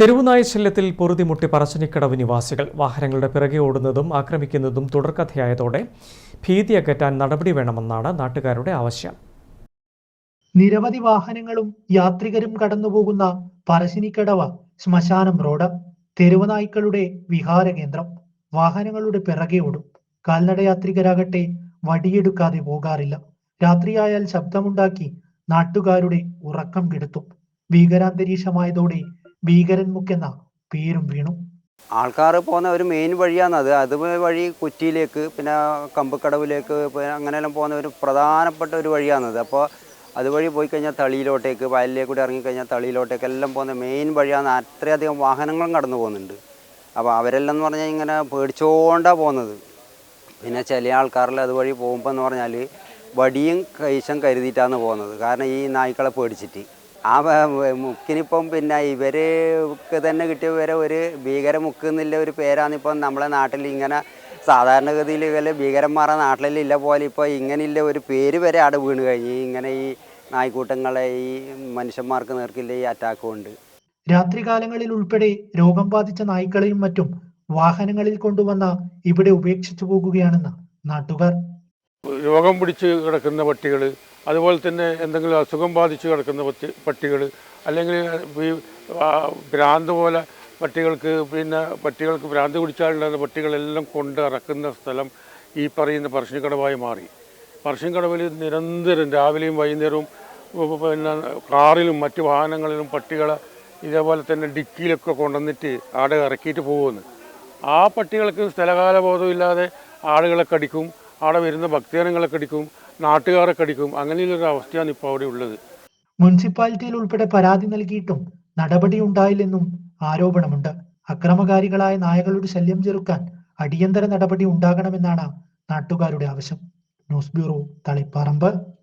തെരുവുനായ ശല്യത്തിൽ പൊറുതിമുട്ടി പറശ്ശിനിക്കടവ് നിവാസികൾ. വാഹനങ്ങളുടെ പിറകെ ഓടുന്നതും ആക്രമിക്കുന്നതും തുടർക്കഥയായതോടെ ഭീതി അകറ്റാൻ നടപടി വേണമെന്നാണ് നാട്ടുകാരുടെ ആവശ്യം. നിരവധി വാഹനങ്ങളും യാത്രികരും കടന്നുപോകുന്ന പറശ്ശിനിക്കടവ ശ്മശാനം റോഡ് തെരുവുനായ്ക്കളുടെ വിഹാര കേന്ദ്രം വാഹനങ്ങളുടെ പിറകെ ഓടും. കാൽനടയാത്രികരാകട്ടെ വടിയെടുക്കാതെ പോകാറില്ല. രാത്രിയായാൽ ശബ്ദമുണ്ടാക്കി നാട്ടുകാരുടെ ഉറക്കം കെടുത്തും. ഭീകരാന്തരീക്ഷമായതോടെ ഭീകരൻ മുക്കെന്ന പേരും വീണു. ആൾക്കാർ പോകുന്ന ഒരു മെയിൻ വഴിയാണ് അത്. അത് വഴി കുറ്റിയിലേക്ക് പിന്നെ കമ്പക്കടവിലേക്ക് അങ്ങനെയെല്ലാം പോകുന്ന ഒരു പ്രധാനപ്പെട്ട ഒരു വഴിയാണത് അപ്പോൾ അതുവഴി പോയി കഴിഞ്ഞാൽ തളിയിലോട്ടേക്ക് വയലിലേക്ക് കൂടി ഇറങ്ങിക്കഴിഞ്ഞാൽ തളിയിലോട്ടേക്ക് എല്ലാം പോകുന്ന മെയിൻ വഴിയാണ് അത്രയധികം വാഹനങ്ങളും കടന്നു പോകുന്നുണ്ട്. അപ്പോൾ അവരെല്ലാം എന്ന് പറഞ്ഞാൽ ഇങ്ങനെ പേടിച്ചോണ്ടാണ് പോകുന്നത്. പിന്നെ ചില ആൾക്കാരിൽ അതുവഴി പോകുമ്പോൾ എന്ന് പറഞ്ഞാൽ വടിയും കൈശം കരുതിയിട്ടാണ് പോകുന്നത്. കാരണം ഈ നായ്ക്കളെ പേടിച്ചിട്ട്. ആ മുക്കിനിപ്പം പിന്നെ ഇവർക്ക് തന്നെ കിട്ടിയ വരെ ഒരു ഭീകര മുക്ക് എന്നുള്ള ഒരു പേരാണിപ്പം നമ്മളെ നാട്ടിൽ ഇങ്ങനെ സാധാരണഗതിയിൽ ഇവരെ ഭീകരന്മാരെ നാട്ടിലില്ല പോലെ ഇപ്പോൾ ഇങ്ങനെയുള്ള ഒരു പേര് വരെ അവിടെ വീണ് കഴിഞ്ഞ്. ഇങ്ങനെ ഈ നായ്ക്കൂട്ടങ്ങളെ ഈ മനുഷ്യന്മാർക്ക് നേർക്കില്ല ഈ അറ്റാക്ക് ഉണ്ട് രാത്രികാലങ്ങളിൽ ഉൾപ്പെടെ രോഗം ബാധിച്ച നായ്ക്കളെയും മറ്റും വാഹനങ്ങളിൽ കൊണ്ടുവന്ന ഇവിടെ ഉപേക്ഷിച്ചു പോകുകയാണെന്ന് നാട്ടുകാർ. രോഗം പിടിച്ച് കിടക്കുന്ന പട്ടികൾ അതുപോലെ തന്നെ എന്തെങ്കിലും അസുഖം ബാധിച്ച് കിടക്കുന്ന പട്ടികൾ അല്ലെങ്കിൽ ഈ ഭ്രാന്ത് പോലെ പട്ടികൾക്ക് പിന്നെ പട്ടികൾക്ക് ഭ്രാന്ത് കുടിച്ചാലുണ്ടാകുന്ന പട്ടികളെല്ലാം കൊണ്ട് ഇറക്കുന്ന സ്ഥലം ഈ പറയുന്ന പറശ്ശിനിക്കടവായി മാറി. പറശ്ശിനിക്കടവിൽ നിരന്തരം രാവിലെയും വൈകുന്നേരവും പിന്നെ കാറിലും മറ്റ് വാഹനങ്ങളിലും പട്ടികളെ ഇതേപോലെ തന്നെ ഡിക്കിയിലൊക്കെ കൊണ്ടുവന്നിട്ട് ആടെ ഇറക്കിയിട്ട് പോകുമെന്ന് ആ പട്ടികൾക്ക് സ്ഥലകാല ബോധമില്ലാതെ ആളുകളെ കടിക്കും അവിടെ വരുന്ന ഭക്തജനങ്ങളെ കടിക്കും നാട്ടുകാരെ കടിക്കും അങ്ങനെയുള്ളൊരു അവസ്ഥയാണ് ഇപ്പോൾ അവിടെ ഉള്ളത്. മുനിസിപ്പാലിറ്റിയിൽ ഉൾപ്പെടെ പരാതി നൽകിയിട്ടും നടപടി ഉണ്ടായില്ലെന്നും ആരോപണമുണ്ട്. അക്രമകാരികളായ നായകളുടെ ശല്യം ചെറുക്കാൻ അടിയന്തര നടപടി ഉണ്ടാകണമെന്നാണ് നാട്ടുകാരുടെ ആവശ്യം. News bureau Taliparamba.